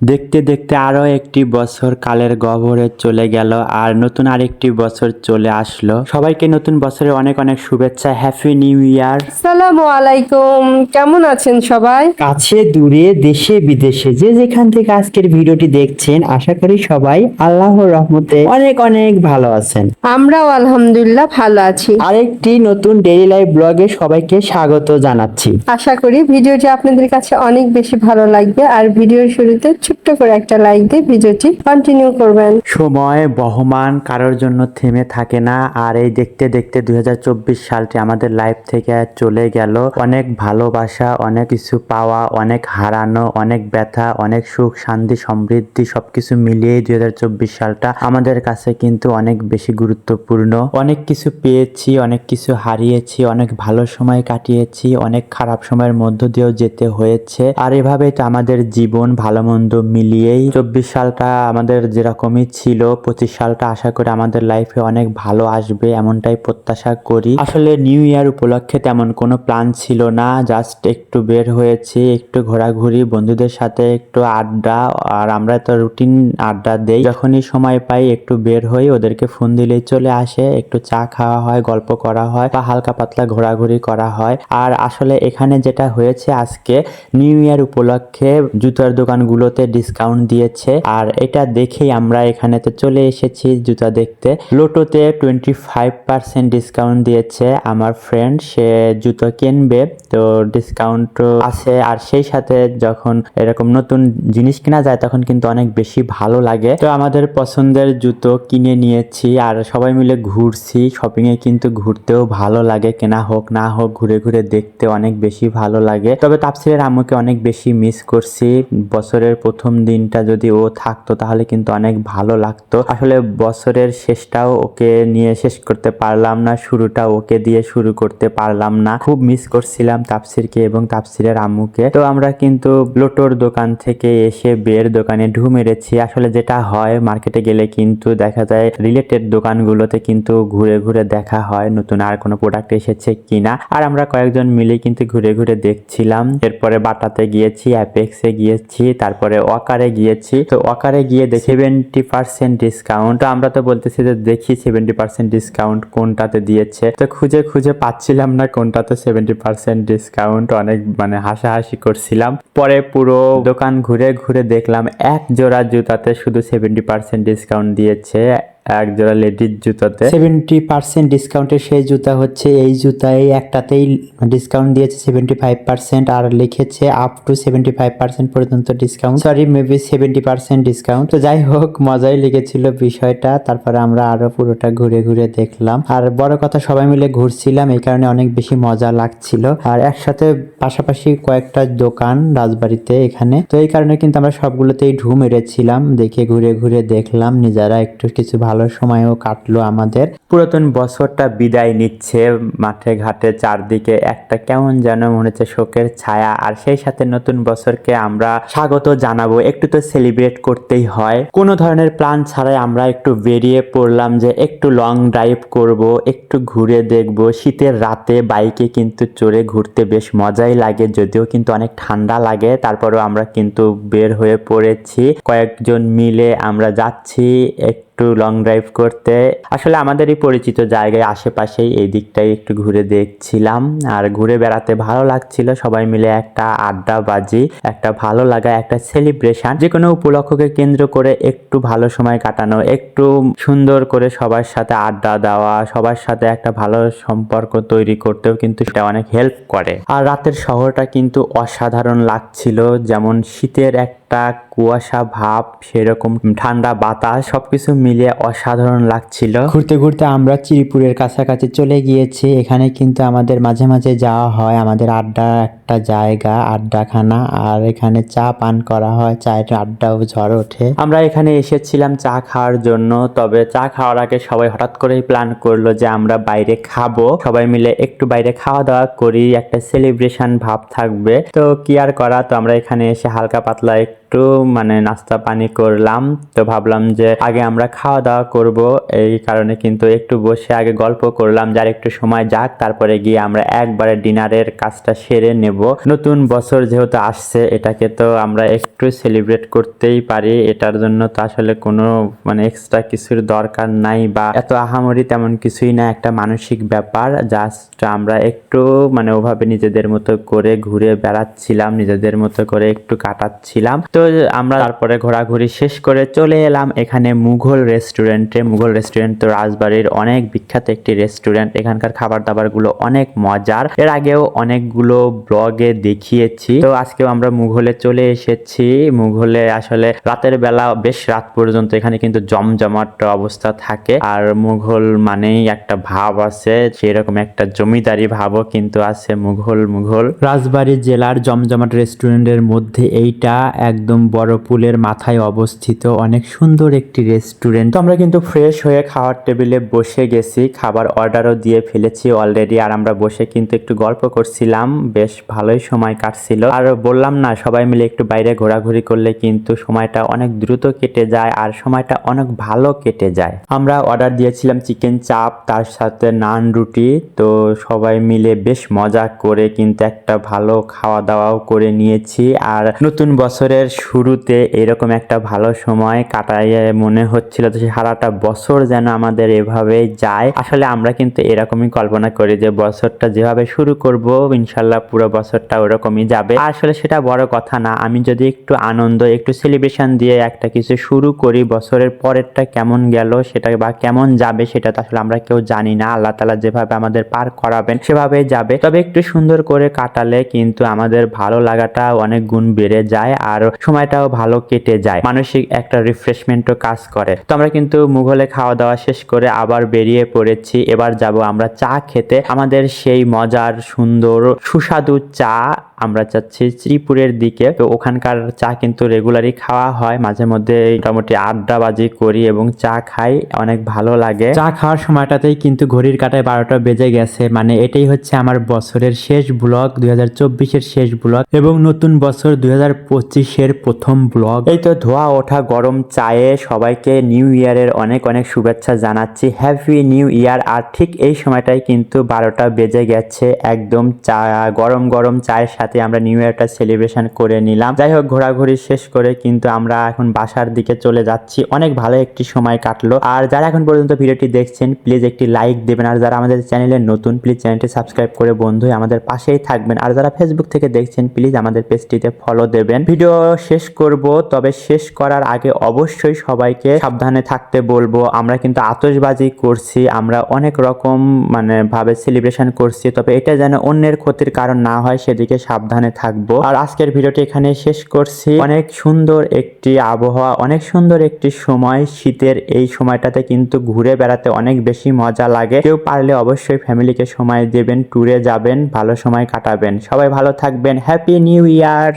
দেখতে দেখতে আরও একটি বছর কালের গহ্বরে চলে গেল আর নতুন আরেকটি বছর চলে আসলো। সবাইকে নতুন বছরে অনেক অনেক শুভেচ্ছা। হ্যাপি নিউ ইয়ার সালামু আলাইকুম। কেমন আছেন সবাই? কাছে দূরে দেশে বিদেশে যে যেখান থেকে আজকের ভিডিওটি দেখছেন আশা করি সবাই আল্লাহর রহমতে অনেক অনেক ভালো আছেন। আমরাও আলহামদুলিল্লাহ ভালো আছি। আরেকটি নতুন ডেইলি লাইফ ব্লগে সবাইকে স্বাগত জানাচ্ছি। আশা করি ভিডিওটি আপনাদের কাছে অনেক বেশি ভালো লাগবে আর ভিডিওর শুরুতে ছোট্ট করে একটা লাইক দিয়ে ভিডিওটি কন্টিনিউ করবেন। সময়, বহমান, কারোর জন্য থেমে থাকে না। আর এই দেখতে দেখতে দুই হাজার চব্বিশ সালটি আমাদের লাইফ থেকে চলে গেল। অনেক ভালোবাসা, অনেক কিছু পাওয়া, অনেক হারানো, অনেক ব্যথা, অনেক সুখ, শান্তি, সমৃদ্ধি, সবকিছু মিলিয়ে দুই হাজার চব্বিশ সালটা আমাদের কাছে কিন্তু অনেক বেশি গুরুত্বপূর্ণ। অনেক কিছু পেয়েছি, অনেক কিছু হারিয়েছি, অনেক ভালো সময় কাটিয়েছি, অনেক খারাপ সময়ের মধ্য দিয়েও যেতে হয়েছে। আর এভাবেই তো আমাদের জীবন ভালো, মন্দ মিলিয়েই চব্বিশ সালটা আমাদের যেরকমই ছিল, পঁচিশ সালটা আশা করি আমাদের লাইফে অনেক ভালো আসবে এমনটাই প্রত্যাশা করি। আসলে নিউ ইয়ার উপলক্ষে তেমন কোনো প্ল্যান ছিল না জাস্ট একটু বের হয়েছি, একটু ঘোরাঘুরি, বন্ধুদের সাথে একটু আড্ডা, আর আমরা তো রুটিন আড্ডা দেই। যখনই সময় পাই একটু বের হই, ওদেরকে ফোন দিলেই চলে আসে, একটু চা খাওয়া হয়, গল্প করা হয়, বা হালকা পাতলা ঘোরাঘুরি করা হয়। আর আসলে এখানে যেটা হয়েছে আজকে নিউ ইয়ার উপলক্ষে জুতার দোকানগুলোতে ডিসকাউন্ট দিয়েছে। আর এটা দেখেই আমরা এখানেতে চলে এসেছি জুতা দেখতে। লোটোতে টোয়েন্টি ফাইভ পার্সেন্ট ডিসকাউন্ট দিয়েছে আমার ফ্রেন্ড সে জুতো কিনবে। তো ডিসকাউন্ট আছে। আর সেই সাথে যখন এরকম নতুন জিনিস কেনা যায়, তখন কিন্তু অনেক বেশি ভালো লাগে। তো আমাদের পছন্দের জুতো কিনে নিয়েছি। আর সবাই মিলে ঘুরছি। শপিং এ কিন্তু ঘুরতেও ভালো লাগে। কেনা হোক, না হোক, ঘুরে ঘুরে দেখতে অনেক বেশি ভালো লাগে। তবে তাপসিরের আম্মুকে অনেক বেশি মিস করছি। বছরের প্রথম দিনটা যদি ও থাকতো, তাহলে কিন্তু অনেক ভালো লাগতো। আসলে বছরের শেষটাও ওকে নিয়ে শেষ করতে পারলাম না, শুরুটা ওকে দিয়ে শুরু করতে পারলাম না। খুব মিস করছিলাম তাপসিরকে এবং তাপসিরের আম্মুকে। তো আমরা কিন্তু লোটোর দোকান থেকে এসে বের দোকানে ঢু মেরেছি। আসলে যেটা হয়, মার্কেটে গেলে কিন্তু দেখা যায় রিলেটেড দোকানগুলোতে কিন্তু ঘুরে ঘুরে দেখা হয়, নতুন আর কোনো প্রোডাক্ট এসেছে কিনা। আর আমরা কয়েকজন মিলে কিন্তু ঘুরে ঘুরে দেখছিলাম। এরপরে বাটাতে গিয়েছি অ্যাপেক্সে গিয়েছি, তারপরে ওয়াকারে গিয়েছি। তো ওয়াকারে গিয়ে দেখি সেভেন্টি পার্সেন্ট ডিসকাউন্ট আমরা তো বলতেছি যে দেখি সেভেন্টি পার্সেন্ট ডিসকাউন্ট কোনটাতে দিয়েছে। তো খুঁজে খুঁজে পাচ্ছিলাম না কোনটাতে সেভেন্টি পার্সেন্ট ডিসকাউন্ট অনেক মানে হাসাহাসি করছিলাম। পরে পুরো দোকান ঘুরে ঘুরে দেখলাম, এক জোড়া জুতাতে শুধু সেভেন্টি পার্সেন্ট ডিসকাউন্ট দিয়েছে। এক জোড়া লেডিস জুতাতে। সেভেন্টি পার্সেন্ট ডিসকাউন্টের সেই জুতা হচ্ছে, এই জুতা এই একটাতেই ডিসকাউন্ট দিয়েছে সেভেন্টি ফাইভ পার্সেন্ট আর লিখেছে up to seventy five percent পর্যন্ত discount sorry maybe seventy percent discount তো যাই হোক, মজাই লেগেছিল বিষয়টা। তারপরে আমরা আরও পুরোটা ঘুরে ঘুরে দেখলাম। আর বড় কথা, সবাই মিলে ঘুরছিলাম, এই কারণে অনেক বেশি মজা লাগছিল। আর একসাথে পাশাপাশি কয়েকটা দোকান রাজবাড়িতে এখানে। তো এই কারণে কিন্তু আমরা সবগুলোতেই ঢু মেরেছিলাম, দেখে ঘুরে ঘুরে দেখলাম, নিজেরা একটু কিছু ভালো সময়ও কাটলো আমাদের। পুরাতন বছরটা বিদায় নিচ্ছে, মাঠে ঘাটে চারদিকে একটা কেমন যেন মনে হচ্ছে শোকের ছায়া। আর সেই সাথে নতুন বছরকে আমরা স্বাগত জানাব। একটু তো সেলিব্রেট করতেই হয়। কোনো ধরনের প্ল্যান ছাড়াই আমরা একটু বেরিয়ে পড়লাম যে একটু লং ড্রাইভ করব, একটু ঘুরে দেখব। শীতের রাতে বাইকে কিন্তু চড়ে ঘুরতে বেশ মজাই লাগে, যদিও কিন্তু অনেক ঠান্ডা লাগে। তারপরেও আমরা কিন্তু বের হয়ে পড়েছি। কয়েকজন মিলে আমরা যাচ্ছি একটু লং ড্রাইভ করতে। আসলে আমাদেরই পরিচিত জায়গায়, আশেপাশেই এই দিকটাই একটু ঘুরে দেখছিলাম। আর ঘুরে বেড়াতে ভালো লাগছিল, সবাই মিলে একটা আড্ডা বাজি, একটা ভালো লাগা, একটা সেলিব্রেশন যে কোনো উপলক্ষকে কেন্দ্র করে একটু ভালো সময় কাটানো, একটু সুন্দর করে সবার সাথে আড্ডা দেওয়া, সবার সাথে একটা ভালো সম্পর্ক তৈরি করতেও কিন্তু সেটা অনেক হেল্প করে। আর রাতের শহরটা কিন্তু অসাধারণ লাগছিল, যেমন শীতের একটা কুয়াশা ভাব সেরকম ঠান্ডা বাতাস সবকিছু মিলিয়ে অসাধারণ লাগছিল। ঘুরতে ঘুরতে আমরা চিরিপুরের কাছাকাছি চলে গিয়েছি। এখানে কিন্তু আমাদের মাঝে মাঝে যাওয়া হয়। আমাদের আড্ডা একটা জায়গা আড্ডাখানা আর এখানে চা পান করা হয়। চায়ের আড্ডাও ঝড় ওঠে। আমরা এখানে এসেছিলাম চা খাওয়ার জন্য তবে চা খাওয়ার আগে সবাই হঠাৎ করেই প্ল্যান করল যে আমরা বাইরে খাব। সবাই মিলে একটু বাইরে খাওয়া দাওয়া করি একটা সেলিব্রেশন ভাব থাকবে। তো কি আর করা? তো আমরা এখানে এসে হালকা পাতলা একটু মানে নাস্তা পানি করলাম, তো ভাবলাম যে আগে আমরা খাওয়া দাওয়া করব। এই কারণে কিন্তু একটু বসে আগে গল্প করলাম, যার একটু সময় যাক, তারপরে গিয়ে আমরা একবারে ডিনারের কাজটা সেরে নেব। নতুন বছর যেহেতু আসছে, এটাকে তো আমরা একটু সেলিব্রেট করতেই পারি। এটার জন্য তো আসলে কোনো মানে এক্সট্রা কিছুর দরকার নাই বা এত আহামরি তেমন কিছুই না, একটা মানসিক ব্যাপার। জাস্ট আমরা একটু মানে ওভাবে নিজেদের মতো করে ঘুরে বেড়াচ্ছিলাম, নিজেদের মতো করে একটু কাটাচ্ছিলাম। তো আমরা তারপরে ঘোরাঘুরি শেষ করে চলে এলাম এখানে মুঘল রেস্টুরেন্টে। মুঘল রেস্টুরেন্ট তো রাজবাড়ির অনেক বিখ্যাত একটি রেস্টুরেন্ট। এখানকার খাবার দাবারগুলো অনেক মজার। এর আগেও অনেকগুলো ব্লগে দেখিয়েছি। তো আজকেও আমরা মুঘলে চলে এসেছি। মুঘলে আসলে রাতের বেলা বেশ রাত পর্যন্ত এখানে কিন্তু জমজমাট অবস্থা থাকে। আর মুঘল মানেই একটা ভাব আছে, সেরকম একটা জমিদারি ভাবও কিন্তু আছে মুঘল মুঘল। রাজবাড়ি জেলার জমজমাট রেস্টুরেন্টের মধ্যে এইটা একদম বড় পুলের মাথায় অবস্থিত অনেক সুন্দর একটি রেস্টুরেন্ট। তো আমরা কিন্তু ফ্রেশ হয়ে খাওয়ার টেবিলে বসে গেছি, খাবার অর্ডারও দিয়ে ফেলেছি অলরেডি আর আমরা বসে কিন্তু একটু গল্প করছিলাম, বেশ ভালোই সময় কাটছিল। আর বললাম না, সবাই মিলে একটু বাইরে ঘোরাঘুরি করলে কিন্তু সময়টা অনেক দ্রুত কেটে যায়, আর সময়টা অনেক ভালো কেটে যায়। আমরা অর্ডার দিয়েছিলাম চিকেন চাপ, তার সাথে নান রুটি, তো সবাই মিলে বেশ মজা করে কিন্তু একটা ভালো খাওয়া দাওয়াও করে নিয়েছি। আর নতুন বছরের শুরুতে এরকম একটা ভালো সময় কাটাইয়ে মনে হচ্ছিল তো সারাটা বছর যেন আমাদের এভাবে যায়। আসলে আমরা কিন্তু এরকমই কল্পনা করি যে বছরটা যেভাবে শুরু করব, ইনশাল্লাহ পুরো বছরটা ওরকমই যাবে। আসলে সেটা বড় কথা না, আমি যদি একটু আনন্দ, একটু সেলিব্রেশন দিয়ে একটা কিছু শুরু করি, বছরের পরেরটা কেমন গেল, সেটা বা কেমন যাবে সেটা তো আসলে আমরা কেউ জানি না। আল্লাহ তালা যেভাবে আমাদের পার করাবেন সেভাবে যাবে। তবে একটু সুন্দর করে কাটালে কিন্তু আমাদের ভালো লাগাটা অনেক গুণ বেড়ে যায়। আর সময়টাও ভালো কেটে যায়। মানসিক একটা রিফ্রেশমেন্টও কাজ করে। তো আমরা কিন্তু মুঘলে খাওয়া দাওয়া শেষ করে আবার বেরিয়ে পড়েছি। এবার যাব আমরা চা খেতে। আমাদের সেই মজার, সুন্দর, সুস্বাদু চা আমরা চাচ্ছি শ্রীপুরের দিকে। তো ওখানকার চা কিন্তু রেগুলারই খাওয়া হয়। মাঝে মধ্যে মোটামুটি আড্ডাবাজি করি এবং চা খাই। অনেক ভালো লাগে। চা খাওয়ার সময়টাতেই কিন্তু ঘড়ির কাটায় বারোটা বেজে গেছে। মানে এটাই হচ্ছে আমার বছরের শেষ ব্লগ, দুই চব্বিশের শেষ ব্লগ এবং নতুন বছর দুই পঁচিশের প্রথম ব্লগ। এই তো ধোয়া ওঠা গরম চায়ে সবাইকে নিউ ইয়ারের অনেক অনেক শুভেচ্ছা জানাচ্ছি। হ্যাপি নিউ ইয়ার আর ঠিক এই সময়টাই কিন্তু বারোটা বেজে গেছে। একদম চা, গরম গরম চায়ের সাথে আমরা নিউ ইয়ারটা সেলিব্রেশন করে নিলাম। যাই হোক, ঘোরাঘুরি শেষ করে কিন্তু আমরা এখন বাসার দিকে চলে যাচ্ছি। অনেক ভালো একটি সময় কাটলো। আর যারা এখন পর্যন্ত ভিডিওটি দেখছেন প্লিজ একটি লাইক দেবেন। আর যারা আমাদের চ্যানেলে নতুন প্লিজ চ্যানেলটি সাবস্ক্রাইব করে বন্ধু আমাদের পাশেই থাকবেন। আর যারা ফেসবুক থেকে দেখছেন প্লিজ আমাদের পেজটিতে ফলো দেবেন। ভিডিও শেষ করব, তবে শেষ করার আগে অবশ্যই সবাইকে সাবধানে থাকতে বলব। আমরা কিন্তু আতশবাজি করছি, আমরা অনেক রকম মানে ভাবে সেলিব্রেশন করছি, তবে এটা যেন অন্যের ক্ষতির কারণ না হয়, সেদিকে সাবধানে থাকব। আর আজকের ভিডিওটি এখানে শেষ করছি। অনেক সুন্দর একটি আবহাওয়া, অনেক সুন্দর একটি সময়। শীতের এই সময়টাতে কিন্তু ঘুরে বেড়াতে অনেক বেশি মজা লাগে। কেউ পারলে অবশ্যই ফ্যামিলিকে সময় দেবেন ট্যুরে যাবেন, ভালো সময় কাটাবেন। সবাই ভালো থাকবেন। Happy new year